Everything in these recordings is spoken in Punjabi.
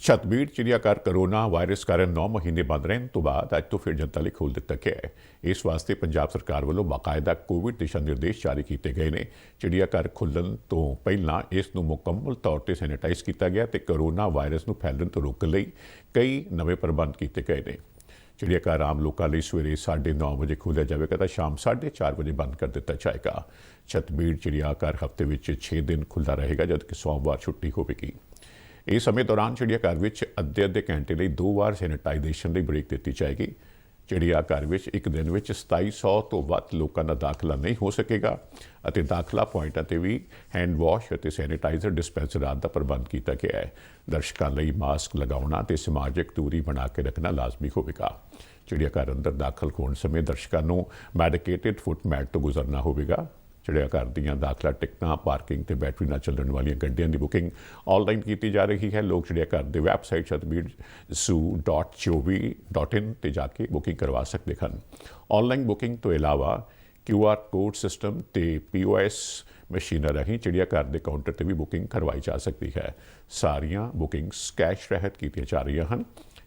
ਛਤਬੀੜ ਚਿੜੀਆਘਰ ਕਰੋਨਾ ਵਾਇਰਸ ਕਾਰਨ 9 ਮਹੀਨੇ ਬੰਦ ਰਹਿਣ ਤੋਂ ਬਾਅਦ ਅੱਜ ਤੋਂ ਫਿਰ ਜਨਤਾ ਲਈ ਖੋਲ੍ਹ ਦਿੱਤਾ ਗਿਆ ਹੈ। ਇਸ ਵਾਸਤੇ ਪੰਜਾਬ ਸਰਕਾਰ ਵੱਲੋਂ ਬਾਕਾਇਦਾ ਕੋਵਿਡ ਦਿਸ਼ਾ ਨਿਰਦੇਸ਼ ਜਾਰੀ ਕੀਤੇ ਗਏ ਨੇ। ਚਿੜੀਆਘਰ ਖੁੱਲ੍ਹਣ ਤੋਂ ਪਹਿਲਾਂ ਇਸ ਨੂੰ ਮੁਕੰਮਲ ਤੌਰ ਤੇ ਸੈਨੀਟਾਈਜ਼ ਕੀਤਾ ਗਿਆ ਤੇ ਕਰੋਨਾ ਵਾਇਰਸ ਨੂੰ ਫੈਲਣ ਤੋਂ ਰੋਕਣ ਲਈ ਕਈ ਨਵੇਂ ਪ੍ਰਬੰਧ ਕੀਤੇ ਗਏ ਨੇ। ਚਿੜੀਆਘਰ ਆਮ ਲੋਕਾਂ ਲਈ ਸਵੇਰੇ 9:30 ਵਜੇ ਖੋਲ੍ਹਿਆ ਜਾਵੇਗਾ ਤਾਂ ਸ਼ਾਮ 4:30 ਵਜੇ ਬੰਦ ਕਰ ਦਿੱਤਾ ਜਾਏਗਾ। ਛਤਬੀੜ ਚਿੜੀਆਘਰ ਹਫ਼ਤੇ ਵਿੱਚ 6 ਦਿਨ ਖੁੱਲ੍ਹਾ ਰਹੇਗਾ ਜਦਕਿ ਸੋਮਵਾਰ ਛੁੱਟੀ ਹੋਵੇਗੀ। ਇਸ ਸਮੇਂ ਦੌਰਾਨ ਚਿੜੀਆਘਰ ਵਿੱਚ ਅੱਧੇ ਅੱਧੇ ਘੰਟੇ ਲਈ ਦੋ ਵਾਰ ਸੈਨੀਟਾਈਜੇਸ਼ਨ ਲਈ ਬ੍ਰੇਕ ਦਿੱਤੀ ਜਾਏਗੀ ਚਿੜੀਆਘਰ ਵਿੱਚ ਇੱਕ ਦਿਨ ਵਿੱਚ 2700 ਤੋਂ ਵੱਧ ਲੋਕਾਂ ਦਾ ਦਾਖਲਾ ਨਹੀਂ ਹੋ ਸਕੇਗਾ ਅਤੇ ਦਾਖਲਾ ਪੁਆਇੰਟਾਂ ਤੇ ਵੀ ਹੈਂਡ ਵਾਸ਼ ਅਤੇ ਸੈਨੀਟਾਈਜ਼ਰ ਡਿਸਪੈਂਸਰ ਆਦਿ ਦਾ ਪ੍ਰਬੰਧ ਕੀਤਾ ਗਿਆ ਹੈ। ਦਰਸ਼ਕਾਂ ਲਈ ਮਾਸਕ ਲਗਾਉਣਾ ਤੇ ਸਮਾਜਿਕ ਦੂਰੀ ਬਣਾ ਕੇ ਰੱਖਣਾ ਲਾਜ਼ਮੀ ਹੋਵੇਗਾ। ਚਿੜੀਆਘਰ ਅੰਦਰ ਦਾਖਲ ਹੋਣ ਸਮੇਂ ਦਰਸ਼ਕਾਂ ਨੂੰ ਮੈਡੀਕੇਟਿਡ ਫੁੱਟ ਮੈਟ ਤੋਂ ਗੁਜ਼ਰਨਾ ਹੋਵੇਗਾ। ਜਿਹੜੇ ਘਰ ਦੀਆਂ ਦਾਖਲਾ ਟਿਕਟਾਂ, ਪਾਰਕਿੰਗ ਤੇ ਬੈਟਰੀ ਨਾਲ ਚੱਲਣ ਵਾਲੀਆਂ ਗੱਡੀਆਂ ਦੀ ਬੁਕਿੰਗ ਆਨਲਾਈਨ ਕੀਤੀ ਜਾ ਰਹੀ ਹੈ। ਲੋਕ ਜਿਹੜੇ ਘਰ ਦੇ ਵੈਬਸਾਈਟ ਸਤਬੀਰ.zoo.in ਤੇ ਜਾ ਕੇ ਬੁਕਿੰਗ ਕਰਵਾ ਸਕਦੇ ਹਨ। ਆਨਲਾਈਨ ਬੁਕਿੰਗ ਤੋਂ ਇਲਾਵਾ QR ਕੋਡ ਸਿਸਟਮ ਤੇ POS ਮਸ਼ੀਨਾਂ ਰਾਹੀਂ ਚਿੜੀਆਘਰ ਦੇ ਕਾਊਂਟਰ ਤੇ ਵੀ ਬੁਕਿੰਗ ਕਰਵਾਈ ਜਾ ਸਕਦੀ ਹੈ। ਸਾਰੀਆਂ ਬੁਕਿੰਗਸ ਕੈਸ਼ ਰਹਿਤ ਕੀਤੀਆਂ ਜਾ ਰਹੀਆਂ ਹਨ।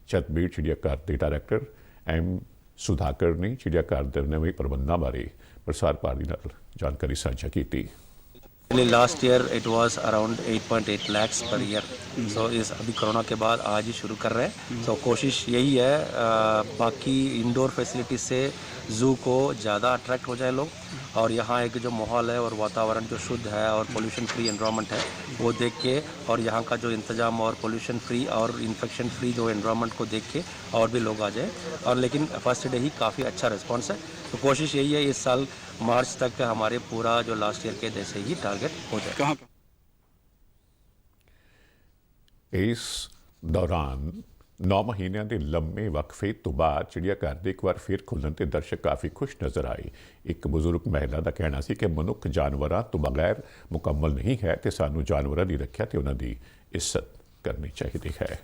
ਛਤਬੀਰ ਚਿੜੀਆਘਰ ਦੇ ਡਾਇਰੈਕਟਰ ਐਮ ਸੁਧਾਕਰ ਨੇ ਚਿੜੀਆਘਰ ਦੇ ਨਵੇਂ ਪ੍ਰਬੰਧਾਂ ਬਾਰੇ ਪ੍ਰਸਾਰ ਭਾਰਤੀ ਨਾਲ ਜਾਣਕਾਰੀ ਸਾਂਝਾ ਕੀਤੀ last year it was around 8.8 lakhs per year So इस अभी कोरोना के बाद आज ही शुरू कर रहे हैं। तो कोशिश यही है अ, बाकी इंडोर फैसिलिटी से जू को ज़्यादा अट्रैक्ट हो जाए लोग। और यहाँ एक जो माहौल है और वातावरण जो शुद्ध है और पोल्यूशन फ्री एनवायरनमेंट है वो देख के और यहाँ का जो इंतज़ाम और पोल्यूशन फ्री और इन्फेक्शन फ्री जो एनवायरनमेंट को देख के और भी लोग आ जाए। और लेकिन फ़र्स्ट डे ही काफ़ी अच्छा रिस्पॉन्स है। तो कोशिश यही है इस साल मार्च तक हमारे पूरा जो लास्ट ईयर के जैसे ही टारगेट हो जाए। कहाँ ਇਸ ਦੌਰਾਨ 9 ਮਹੀਨਿਆਂ ਦੇ ਲੰਮੇ ਵਕਫੇ ਤੋਂ ਬਾਅਦ ਚਿੜੀਆਘਰ ਦੇ ਇੱਕ ਵਾਰ ਫਿਰ ਖੁੱਲਣ ਤੇ ਦਰਸ਼ਕ ਕਾਫੀ ਖੁਸ਼ ਨਜ਼ਰ ਆਏ। ਇੱਕ ਬਜ਼ੁਰਗ ਮਹਿਲਾ ਦਾ ਕਹਿਣਾ ਸੀ ਕਿ ਮਨੁੱਖ ਜਾਨਵਰਾਂ ਤੋਂ ਬਗੈਰ ਮੁਕੰਮਲ ਨਹੀਂ ਹੈ ਤੇ ਸਾਨੂੰ ਜਾਨਵਰਾਂ ਦੀ ਰੱਖਿਆ ਤੇ ਉਹਨਾਂ ਦੀ ਇੱਜ਼ਤ ਕਰਨੀ ਚਾਹੀਦੀ ਹੈ।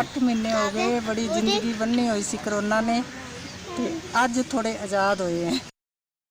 8 ਮਹੀਨੇ ਹੋ ਗਏ, ਬੜੀ ਜ਼ਿੰਦਗੀ ਬੰਨੀ ਹੋਈ ਸੀ ਕਰੋਨਾ ਨੇ ਤੇ ਅੱਜ ਥੋੜੇ ਆਜ਼ਾਦ ਹੋਏ ਹੈ।